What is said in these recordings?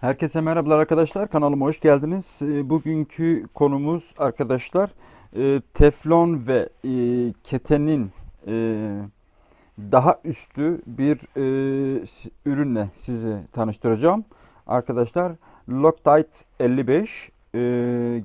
Herkese merhabalar arkadaşlar. Kanalıma hoş geldiniz. E, Bugünkü konumuz arkadaşlar e, teflon ve e, ketenin e, daha üstü bir ürünle sizi tanıştıracağım. Arkadaşlar Loctite 55 e,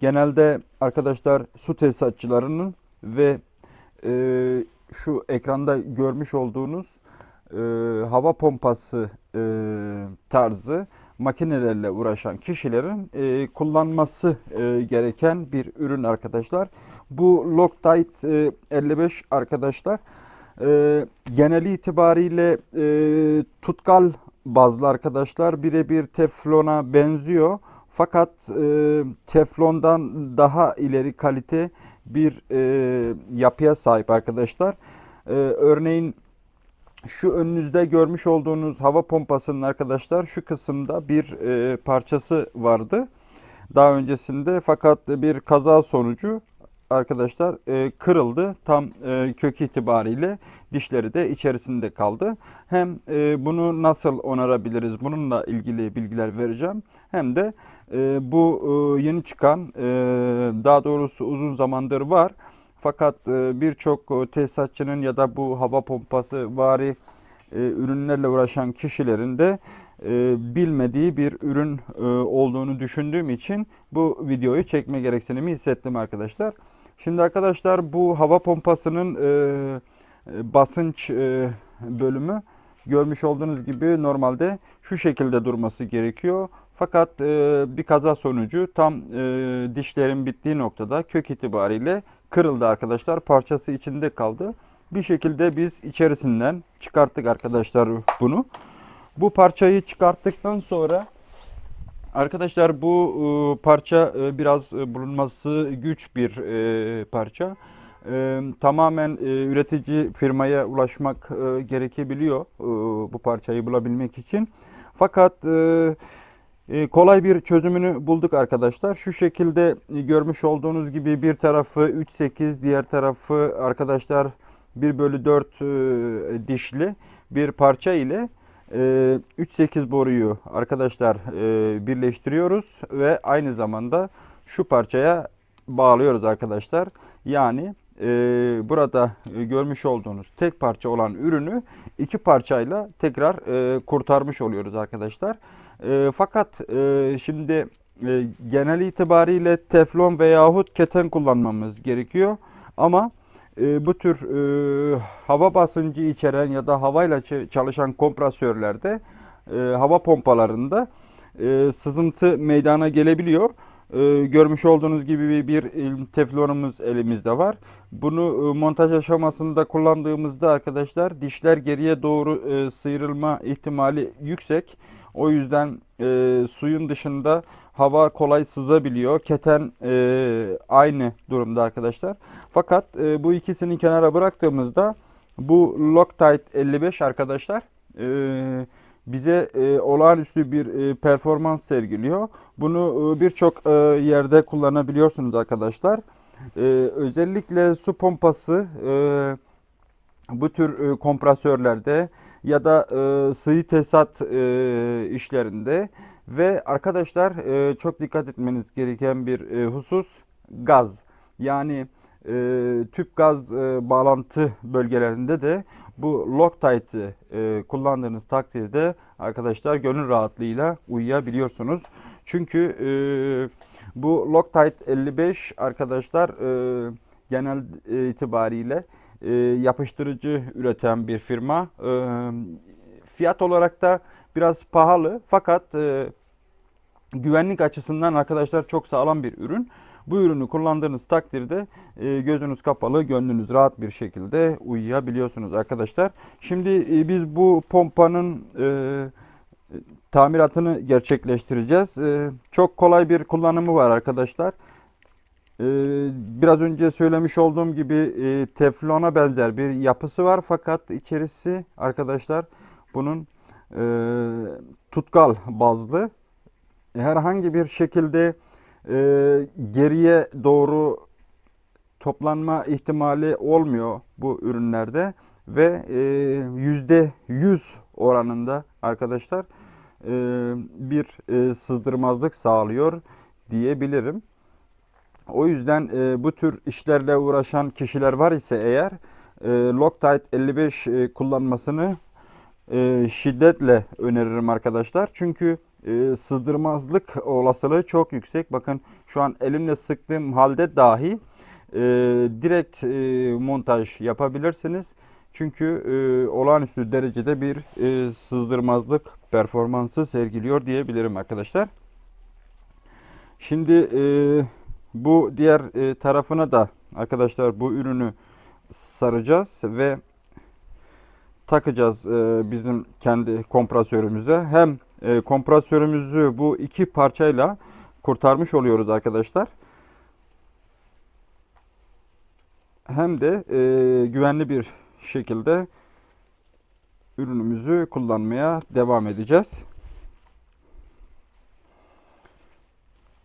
genelde arkadaşlar su tesisatçılarının ve şu ekranda görmüş olduğunuz hava pompası tarzı makinelerle uğraşan kişilerin e, kullanması e, gereken bir ürün arkadaşlar. Bu Loctite e, 55 arkadaşlar e, genel itibariyle e, tutkal bazlı arkadaşlar birebir teflona benziyor. Fakat e, teflondan daha ileri kalite bir e, yapıya sahip arkadaşlar. E, örneğin şu önünüzde görmüş olduğunuz hava pompasının arkadaşlar şu kısımda bir e, parçası vardı. Daha öncesinde fakat bir kaza sonucu arkadaşlar e, kırıldı. Tam e, kök itibariyle dişleri de içerisinde kaldı. Hem e, bunu nasıl onarabiliriz bununla ilgili bilgiler vereceğim. Hem de e, bu e, yeni çıkan e, daha doğrusu uzun zamandır var. Fakat e, birçok e, tesisatçının ya da bu hava pompası vari e, ürünlerle uğraşan kişilerin de bilmediği bir ürün olduğunu düşündüğüm için bu videoyu çekme gereksinimi hissettim arkadaşlar. Şimdi arkadaşlar bu hava pompasının basınç bölümü görmüş olduğunuz gibi normalde şu şekilde durması gerekiyor. Fakat e, bir kaza sonucu tam e, dişlerin bittiği noktada kök itibariyle kırıldı arkadaşlar. Parçası içinde kaldı. Bir şekilde biz içerisinden çıkarttık arkadaşlar bunu. Bu parçayı çıkarttıktan sonra arkadaşlar bu e, parça e, biraz e, bulunması güç bir e, parça. E, tamamen e, üretici firmaya ulaşmak e, gerekebiliyor e, bu parçayı bulabilmek için. Fakat e, kolay bir çözümünü bulduk arkadaşlar. Şu şekilde e, görmüş olduğunuz gibi bir tarafı 3.8 diğer tarafı arkadaşlar 1 bölü 4 e, dişli bir parça ile e, 3.8 boruyu arkadaşlar e, birleştiriyoruz ve aynı zamanda şu parçaya bağlıyoruz arkadaşlar. Yani e, burada e, görmüş olduğunuz tek parça olan ürünü iki parçayla tekrar e, kurtarmış oluyoruz arkadaşlar. E, fakat e, şimdi e, genel itibariyle teflon veyahut keten kullanmamız gerekiyor. Ama e, bu tür e, hava basıncı içeren ya da havayla çalışan kompresörlerde e, hava pompalarında e, sızıntı meydana gelebiliyor. E, görmüş olduğunuz gibi bir, teflonumuz elimizde var. Bunu e, montaj aşamasında kullandığımızda arkadaşlar dişler geriye doğru e, sıyrılma ihtimali yüksek. O yüzden e, suyun dışında hava kolay sızabiliyor. Keten e, aynı durumda arkadaşlar. Fakat e, bu ikisini kenara bıraktığımızda bu Loctite 55 arkadaşlar e, bize e, olağanüstü bir e, performans sergiliyor. Bunu e, birçok e, yerde kullanabiliyorsunuz arkadaşlar. E, özellikle su pompası e, bu tür e, kompresörlerde ya da e, sıvı tesisat e, işlerinde ve arkadaşlar e, çok dikkat etmeniz gereken bir e, husus gaz. Yani e, tüp gaz e, bağlantı bölgelerinde de bu Loctite'i e, kullandığınız takdirde arkadaşlar gönül rahatlığıyla uyuyabiliyorsunuz. Çünkü e, bu Loctite 55 arkadaşlar e, genel e, itibariyle e, yapıştırıcı üreten bir firma. E, fiyat olarak da biraz pahalı fakat e, güvenlik açısından arkadaşlar çok sağlam bir ürün. Bu ürünü kullandığınız takdirde e, gözünüz kapalı, gönlünüz rahat bir şekilde uyuyabiliyorsunuz arkadaşlar. Şimdi e, biz bu pompanın e, tamiratını gerçekleştireceğiz. E, çok kolay bir kullanımı var arkadaşlar. E, biraz önce söylemiş olduğum gibi e, teflona benzer bir yapısı var. Fakat içerisi arkadaşlar bunun e, tutkal bazlı. Herhangi bir şekilde e, geriye doğru toplanma ihtimali olmuyor bu ürünlerde. Ve yüzde 100 oranında arkadaşlar bir sızdırmazlık sağlıyor diyebilirim. O yüzden e, bu tür işlerle uğraşan kişiler var ise eğer e, Loctite 55 e, kullanmasını e, şiddetle öneririm arkadaşlar. Çünkü e, sızdırmazlık olasılığı çok yüksek. Bakın şu an elimle sıktığım halde dahi e, direkt e, montaj yapabilirsiniz. Çünkü e, olağanüstü derecede bir e, sızdırmazlık performansı sergiliyor diyebilirim arkadaşlar. Şimdi e, bu diğer e, tarafına da arkadaşlar bu ürünü saracağız ve takacağız e, bizim kendi kompresörümüze. Hem e, kompresörümüzü bu iki parçayla kurtarmış oluyoruz arkadaşlar. Hem de e, güvenli bir şekilde ürünümüzü kullanmaya devam edeceğiz.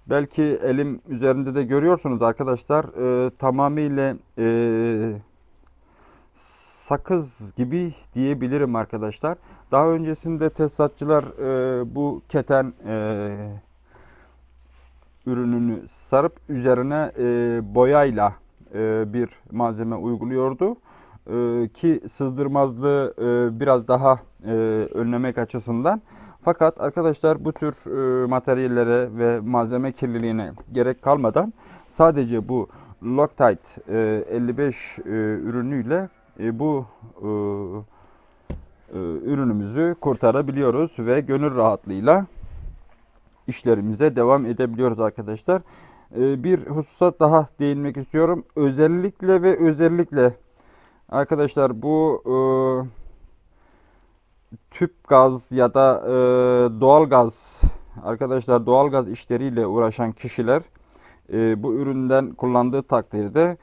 Belki elim üzerinde de görüyorsunuz arkadaşlar. E, tamamıyla e, sakız gibi diyebilirim arkadaşlar. Daha öncesinde tesisatçılar e, bu keten e, ürününü sarıp üzerine e, boyayla e, bir malzeme uyguluyordu. E, ki sızdırmazlığı e, biraz daha e, önlemek açısından. Fakat arkadaşlar bu tür e, materyallere ve malzeme kirliliğine gerek kalmadan sadece bu Loctite e, 55 e, ürünüyle e, bu e, e, ürünümüzü kurtarabiliyoruz ve gönül rahatlığıyla işlerimize devam edebiliyoruz arkadaşlar. E, bir hususa daha değinmek istiyorum. Özellikle ve özellikle arkadaşlar bu e, tüp gaz ya da e, doğal gaz arkadaşlar doğal gaz işleriyle uğraşan kişiler e, bu üründen kullandığı takdirde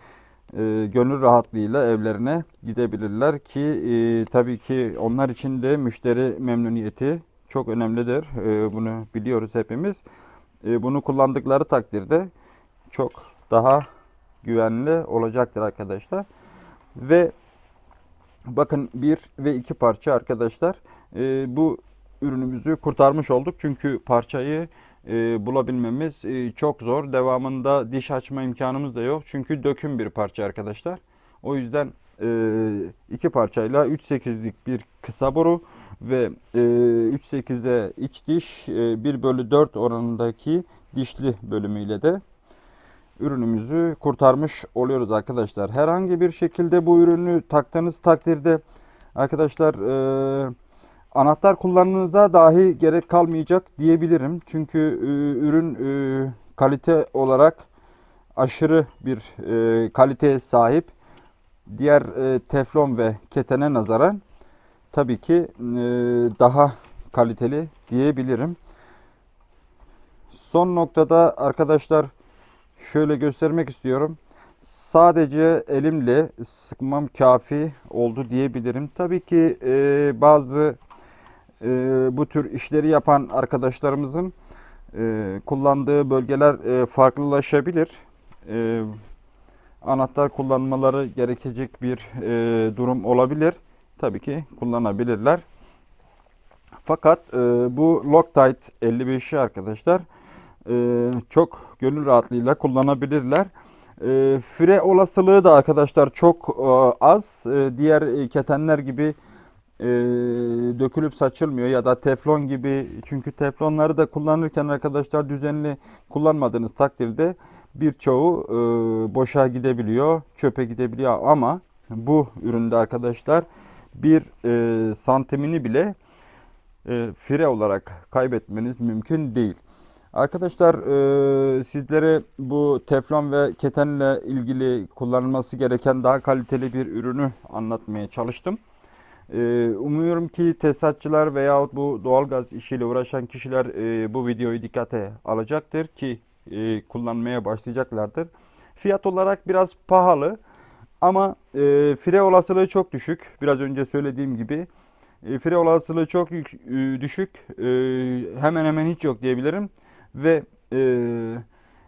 e, gönül rahatlığıyla evlerine gidebilirler ki e, tabii ki onlar için de müşteri memnuniyeti çok önemlidir. E, bunu biliyoruz hepimiz. E, bunu kullandıkları takdirde çok daha güvenli olacaktır arkadaşlar. Ve bakın bir ve iki parça arkadaşlar e, bu ürünümüzü kurtarmış olduk. Çünkü parçayı e, bulabilmemiz e, çok zor. Devamında diş açma imkanımız da yok. Çünkü döküm bir parça arkadaşlar. O yüzden e, iki parçayla 3.8'lik bir kısa boru ve e, 3.8'e iç diş e, 1 bölü 4 oranındaki dişli bölümüyle de ürünümüzü kurtarmış oluyoruz arkadaşlar. Herhangi bir şekilde bu ürünü taktığınız takdirde arkadaşlar e, anahtar kullanmanıza dahi gerek kalmayacak diyebilirim. Çünkü e, ürün e, kalite olarak aşırı bir e, kaliteye sahip. Diğer e, teflon ve ketene nazaran tabii ki e, daha kaliteli diyebilirim. Son noktada arkadaşlar şöyle göstermek istiyorum. Sadece elimle sıkmam kafi oldu diyebilirim. Tabii ki e, bazı e, bu tür işleri yapan arkadaşlarımızın e, kullandığı bölgeler e, farklılaşabilir. E, anahtar kullanmaları gerekecek bir e, durum olabilir. Tabii ki kullanabilirler. Fakat e, bu Loctite 55'i arkadaşlar e, çok gönül rahatlığıyla kullanabilirler. E, fire olasılığı da arkadaşlar çok e, az. E, diğer ketenler gibi e, dökülüp saçılmıyor ya da teflon gibi çünkü teflonları da kullanırken arkadaşlar düzenli kullanmadığınız takdirde birçoğu e, boşa gidebiliyor, çöpe gidebiliyor ama bu üründe arkadaşlar bir e, santimini bile e, fire olarak kaybetmeniz mümkün değil. Arkadaşlar e, sizlere bu teflon ve ketenle ilgili kullanılması gereken daha kaliteli bir ürünü anlatmaya çalıştım. E, umuyorum ki tesisatçılar veyahut bu doğalgaz işiyle uğraşan kişiler e, bu videoyu dikkate alacaktır ki e, kullanmaya başlayacaklardır. Fiyat olarak biraz pahalı ama e, fire olasılığı çok düşük. Biraz önce söylediğim gibi. E, fire olasılığı çok yük, e, düşük. E, hemen hemen hiç yok diyebilirim. Ve e,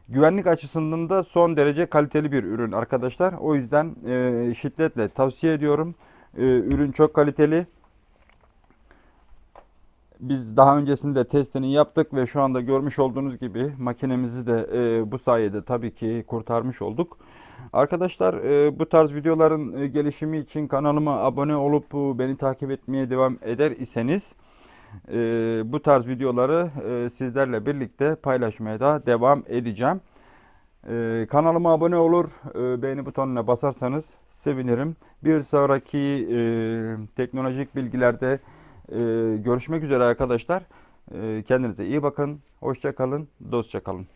güvenlik açısından da son derece kaliteli bir ürün arkadaşlar. O yüzden e, şiddetle tavsiye ediyorum. E, ürün çok kaliteli. Biz daha öncesinde testini yaptık ve şu anda görmüş olduğunuz gibi makinemizi de e, bu sayede tabii ki kurtarmış olduk. Arkadaşlar e, bu tarz videoların e, gelişimi için kanalıma abone olup e, beni takip etmeye devam eder iseniz e, bu tarz videoları e, sizlerle birlikte paylaşmaya da devam edeceğim. E, kanalıma abone olur, e, beğeni butonuna basarsanız sevinirim. Bir sonraki e, teknolojik bilgilerde e, görüşmek üzere arkadaşlar. E, kendinize iyi bakın, hoşça kalın, dostça kalın.